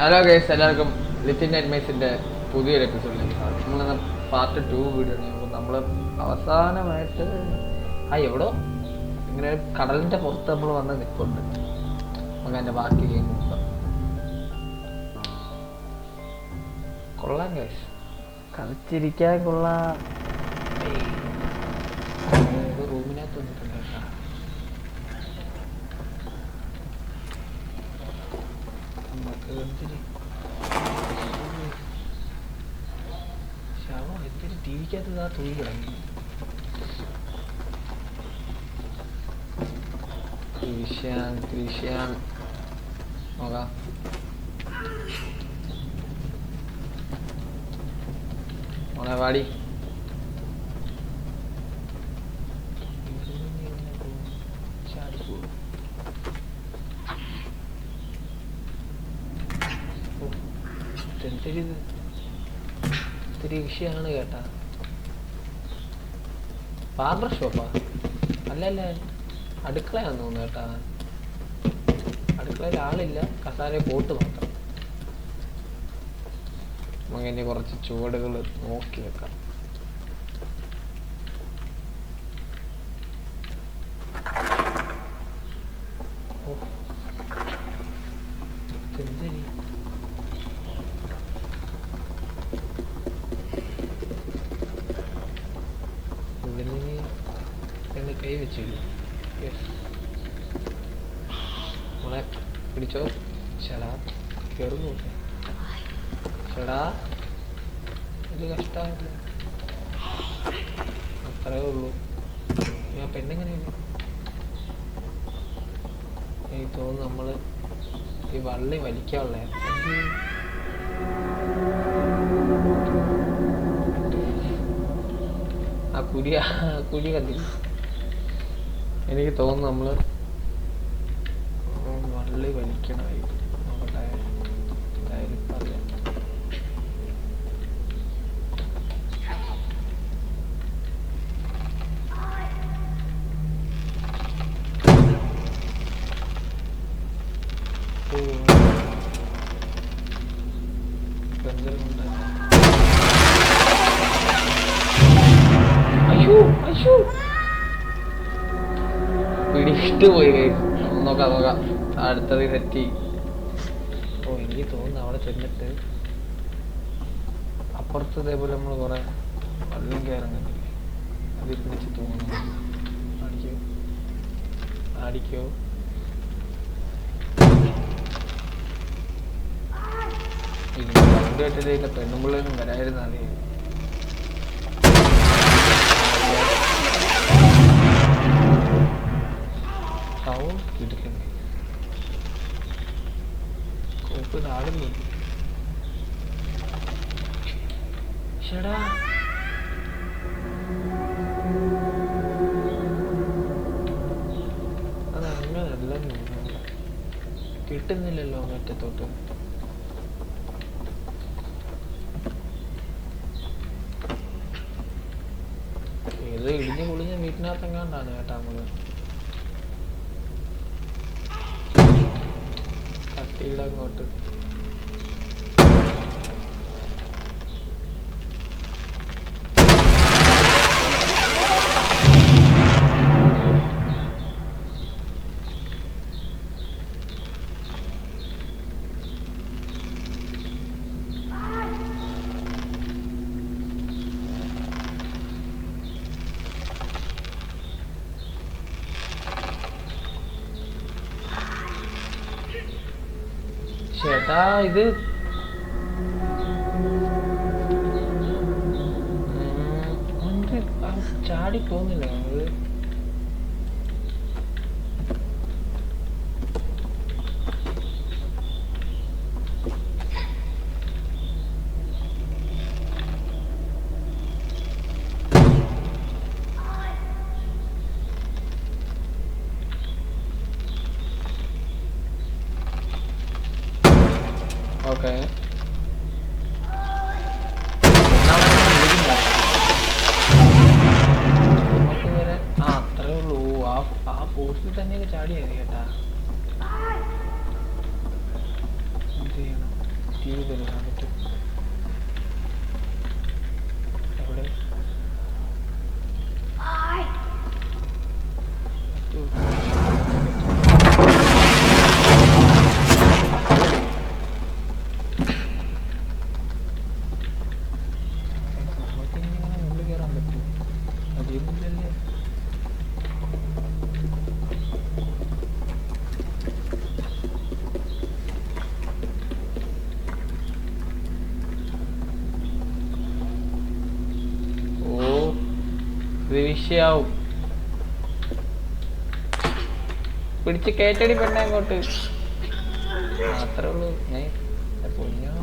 Hello guys എല്ലാവർക്കും ലിറ്റിൻ അഡ്മൈസിന്റെ പുതിയൊരു എപ്പിസോഡിലേക്ക് നമ്മൾ പാർട്ട് ടു വീഡിയോ നമ്മൾ അവസാനമായിട്ട് ആ എവിടോ? ഇങ്ങനെ കടലിന്റെ പുറത്ത് നമ്മൾ വന്ന് നിൽപ്പുണ്ട്. നമുക്ക് അതിന്റെ ബാക്കി ഗെയിം കൊള്ളാം ഗൈസ് കളിച്ചിരിക്കാൻ കൊള്ളാം റൂമിനകത്ത് വന്നിട്ടുണ്ട് കേട്ടോ നമുക്ക് എന്തിന് ശവം എന്തിന് ടി വിക്കകത്ത് ഇതാ തൂങ്ങി കിടങ്ങി. ക്രിസ്യാൻ ക്രിസ്യാൻ നോക്കാം മോളെ വാടി. ഇത്തിരി വിഷയമാണ് കേട്ടാ. ബാർബർ ഷോപ്പാ അല്ലല്ല അടുക്കളയാന്ന് തോന്നുന്നു കേട്ടാ. അടുക്കളയിൽ ആളില്ല. കസാര പോട്ട് മാത്രം. ഇനി കുറച്ച് ചുവടുകൾ നോക്കി വെക്കാം ഓ ഇതെന്തിനി ഇവന് എന്ന് കൈ വെച്ചില്ല മോളെ പിടിച്ചോ. ചേടാ കയറുന്നു ചേടാ. ഇത് കഷ്ടമായില്ല അത്രേ ഉള്ളൂ. ഞാൻ പെണ്ണെങ്ങനെയാണ് എനിക്ക് തോന്നുന്നു നമ്മൾ ഈ വള്ളി വലിക്കാനുള്ള. ആ കുരി ആ കുരി കണ്ടില്ല? എനിക്ക് തോന്നുന്നു നമ്മൾ വള്ളി വലിക്കണമായി നോക്കട്ടെ പിടിച്ചിട്ട് പോയി നോക്കാം നോക്കാം. അടുത്തത് തെറ്റി. ഓ എനിക്ക് തോന്നുന്നു അവിടെ ചെന്നിട്ട് അപ്പുറത്ത് ഇതേപോലെ നമ്മൾ കുറെ വള്ളം കയറാൻ അതിൽ അത് പിടിച്ച് തോന്നുന്നു അടിക്കോ? അടിക്കോ? ഇത് പണ്ട് കേട്ടിട്ട് പെണ്ണുമ്പിള്ളേനും വരായിരുന്നാലേ ഷടാ അത് അങ്ങനല്ല കിട്ടുന്നില്ലല്ലോ മറ്റത്തോട്ട്. ഇത് ഇടിഞ്ഞ് പൊളിഞ്ഞ വീട്ടിനകത്തെങ്ങാണ്ടാണ് കേട്ടാ നമ്മൾ? കട്ടിയുടെ ചേട്ടാ ഇത് ചാടി പോകുന്നില്ല അത് ഓക്കെ ആ അത്രേ ഉള്ളൂ ആ പോസ്റ്റിൽ തന്നെയൊക്കെ ചാടിയായി കേട്ടാ. എന്ത് ചെയ്യണം? ചെയ്ത് എടുക്കാൻ പറ്റും എവിടെ നമുക്കിങ്ങനെ മുകളിൽ കയറാൻ പറ്റും അതിയൊന്നുമില്ലല്ലേ ഓ ഇത് വിഷയാവും. പിടിച്ച് കേറ്റടി പെണ്ണ അങ്ങോട്ട്. അത്രേ ഉള്ളൂ. ഞാൻ പൊന്നോ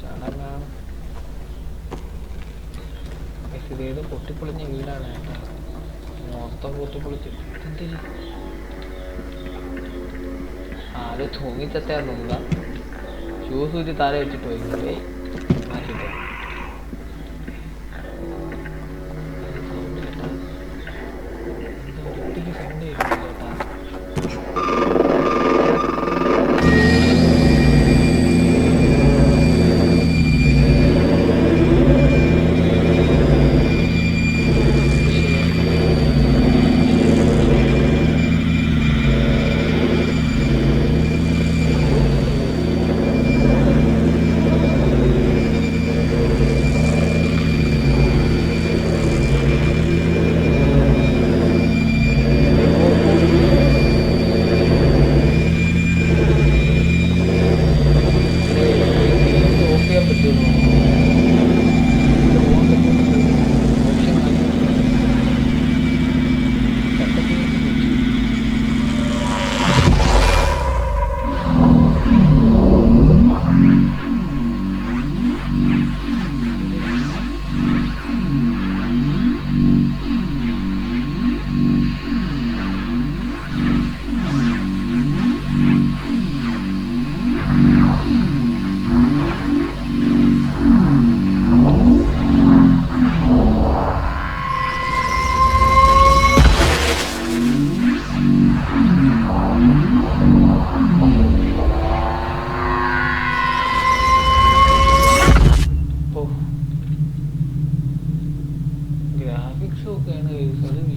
ചടങ്ങാണ് ഇത് പൊട്ടിപ്പൊളിഞ്ഞ വീടാണ് കേട്ടോ മൊത്തം പൊട്ടിപ്പൊളിച്ച് എന്തിന് ആരോ തൂങ്ങിച്ചത്തായിരുന്നു ഷൂസ് ഊറ്റി താഴെ വെച്ചിട്ട് പോയി മാറ്റിട്ടോ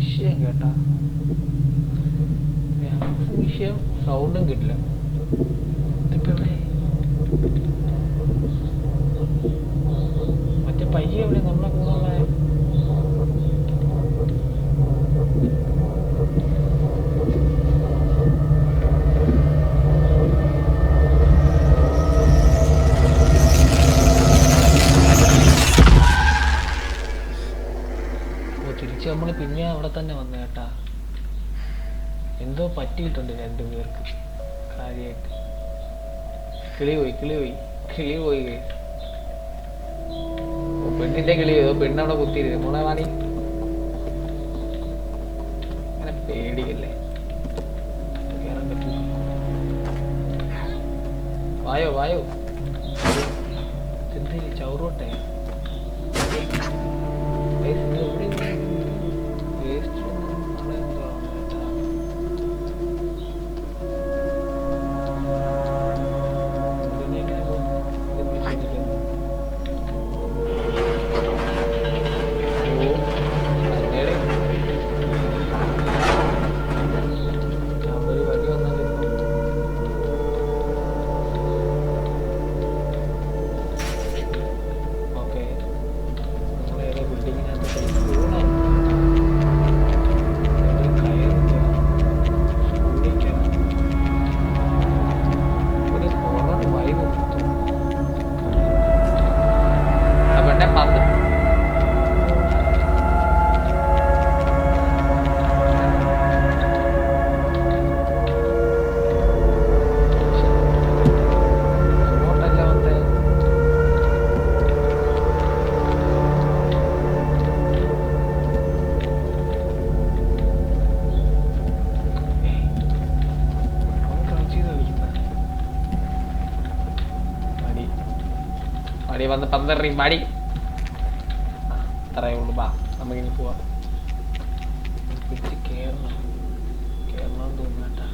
വിഷയം കേട്ടാ. വിഷയം സൗണ്ടും കിട്ടില്ല ഇതിപ്പോ എവിടെ മറ്റേ പയ്യെ എവിടെ നമ്മളെ കൂടെ ഉള്ള ഓ തിരിച്ച് നമ്മൾ പിന്നെ അവിടെ തന്നെ വന്നു കേട്ടാ. എന്തോ പറ്റിയിട്ടുണ്ട് രണ്ടു പേർക്ക്. കാര്യമായിട്ട് കിളി പോയി കിളി പോയി. കിളി പോയി. പെണ്ണിന്റെ കിളി. ഏതോ പെണ്ണവിടെ കുത്തിയിരുന്നു മോളെ വാണി അങ്ങനെ പേടിയല്ലേ വായോ വായോ. എന്തേലും ചൗറോട്ടെ? വന്ന് പന്തറിയും. പാടി അത്രയേ ഉള്ളൂ. ബാ നമുക്കിനി പോവാം. പിടിച്ച് കേറണം കേറണം തോന്നട്ടാ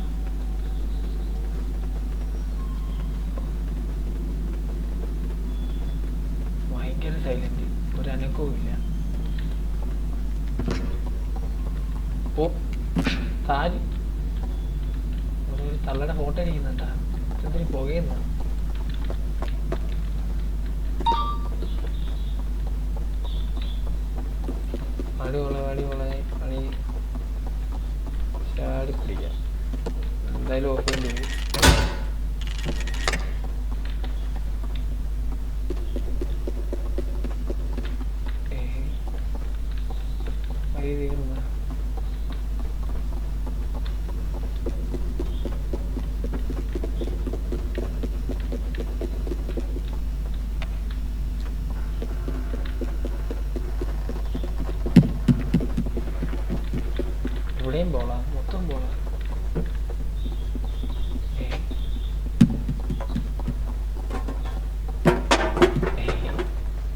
ഭയങ്കര ഒരു അനക്കവും ഇല്ല. ഓ താരി ഒരു തള്ളയുടെ ഫോട്ടോ ഇരിക്കുന്നുണ്ടാ. എന്തിനു അടിപൊളി അടിപൊളി അടി ചാടി പിടിക്കാം എന്തായാലും ഓഫ് ചെയ്യും ഇവിടെയും പോളാ മൊത്തം പോളാ ഏയ്. ഏയ്.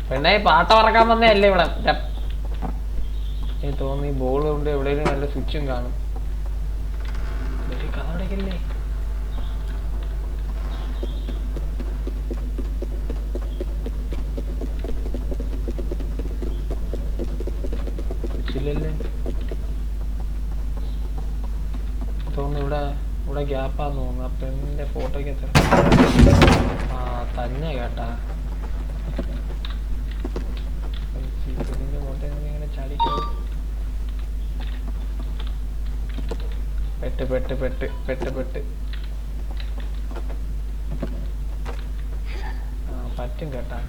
പെണ്ണെ പാട്ട പറക്കാൻ വന്നതല്ലേ ഇവിടെ? ഏ തോന്നി ബോൾ കൊണ്ട് എവിടെയെങ്കിലും നല്ല സ്വിച്ചും കാണും. ഒരു കഥ അടയ്ക്കല്ലേ സ്വിച്ചില്ലല്ലേ തോന്നുന്നു ഇവിടെ ഇവിടെ ഗ്യാപ്പാന്ന് തോന്നുന്നു. ആ പെണ്ണിന്റെ ഫോട്ടോയ്ക്ക് ആ തന്നെ കേട്ടാ. പെണ്ണിന്റെ ഫോട്ടോ ഇങ്ങനെ ചാടി പെട്ട് പെട്ട് പെട്ട് പെട്ട് പെട്ട്. ആ പറ്റും കേട്ടാ.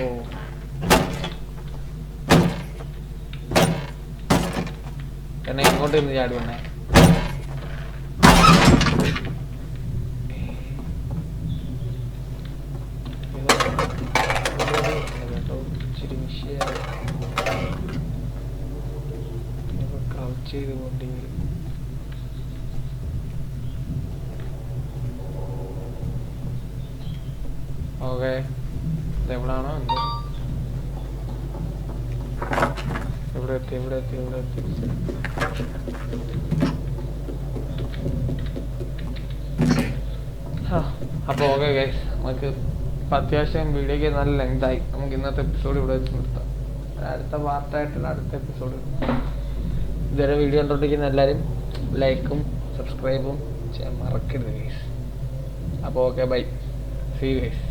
ഓ. എന്നെ ഇങ്ങോട്ട് നിന്ന് ചാടി വന്നേ ചെയ്ത് കൊണ്ട് ഓക്കെ ഇതെവിടാണോ എന്തോ എത്തി എവിടെ അപ്പോൾ ഓക്കെ ഗൈസ് നമുക്ക് അത്യാവശ്യം വീഡിയോ വീഡിയോക്ക് നല്ല ലെങ്ത് ആയി. നമുക്ക് ഇന്നത്തെ എപ്പിസോഡ് ഇവിടെ വെച്ച് നിർത്താം. അടുത്ത പാർട്ടായിട്ടുള്ള അടുത്ത എപ്പിസോഡ് ഇതുവരെ വീഡിയോ കണ്ടോണ്ടിരിക്കുന്ന എല്ലാവരും ലൈക്കും സബ്സ്ക്രൈബും ചെയ്യാൻ മറക്കരുത് ഗൈസ് അപ്പോൾ ഓക്കെ ബൈ സീ ഗൈസ്